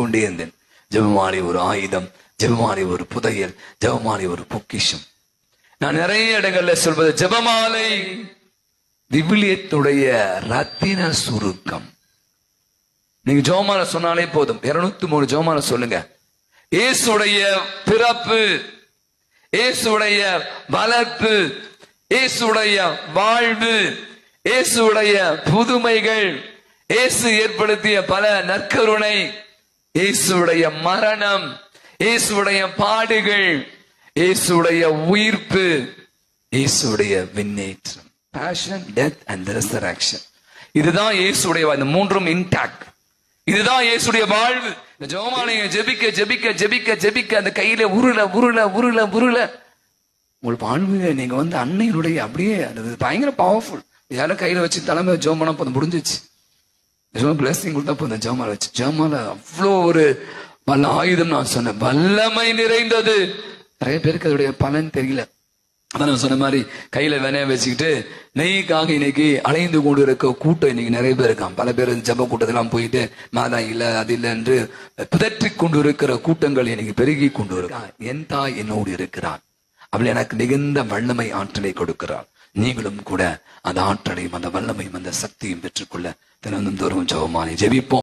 கொண்டே இருந்தேன் ஜெபமாலை ஒரு ஆயுதம் ஜெபமாலை ஒரு புதையல் ஜெபமாலை ஒரு பொக்கிஷம். நான் நிறைய இடங்கள்ல சொல்வது ஜெபமாலை. விவிலியத்துடைய ரத்தின சுருக்கம். நீங்க ஜோமால சொன்னாலே போதும். இருநூத்தி மூணு ஜோமால சொல்லுங்க. இயேசுடைய பிறப்பு இயேசுடைய வளர்ப்பு இயேசுடைய வாழ்வு இயேசுடைய புதுமைகள் இயேசு ஏற்படுத்திய பல நற்கருணை இயேசுடைய மரணம் இயேசுடைய பாடுகள் இயேசுடைய உயிர்ப்பு இயேசுடைய விண்ணேற்றம். Passion death and resurrection. இதுதான் இயேசுடைய அந்த இந்த மூன்றும் இன்டாக்ட் இதுதான் இயேசுடைய வாழ்வு. ஜோமானைய ஜெபிக்க ஜெபிக்க ஜெபிக்க ஜெபிக்க அந்த கையில உருள உருள உருள உருள. உங்கள் வாழ்வு நீங்க வந்து அன்னையினுடைய அப்படியே அது பயங்கர பவர்ஃபுல் யாரும் கையில வச்சு தலைமை ஜெபம் பண்ண முடிஞ்சிச்சு பிளஸிங் கொடுத்தா போதும். ஜெபமாலை வச்சு. ஜெபமாலை அவ்வளோ ஒரு வல்ல ஆயுதம் நான் சொன்னேன். வல்லமை நிறைந்தது. நிறைய பேருக்கு அதோடைய பலன் தெரியல. அதான் நான் சொன்ன மாதிரி கையில வினைய வச்சுக்கிட்டு நெய்க்காக இன்னைக்கு அலைந்து கொண்டு இருக்க கூட்டம் இன்னைக்கு நிறைய பேர் இருக்கான் பல பேர் ஜப கூட்டத்தெல்லாம் போயிட்டு மாதா இல்ல அது இல்லை என்று பிதற்றிக் கொண்டு இருக்கிற கூட்டங்கள் இன்னைக்கு பெருகி கொண்டு இருக்கான் என் தாய் என்னோடு இருக்கிறான் அவள் எனக்கு மிகுந்த வல்லமை ஆற்றலை கொடுக்கிறாள். நீங்களும் கூட அந்த ஆற்றலையும் அந்த வல்லமையும் அந்த சக்தியும் பெற்றுக்கொள்ள 되는 너는 저만이 제비뽀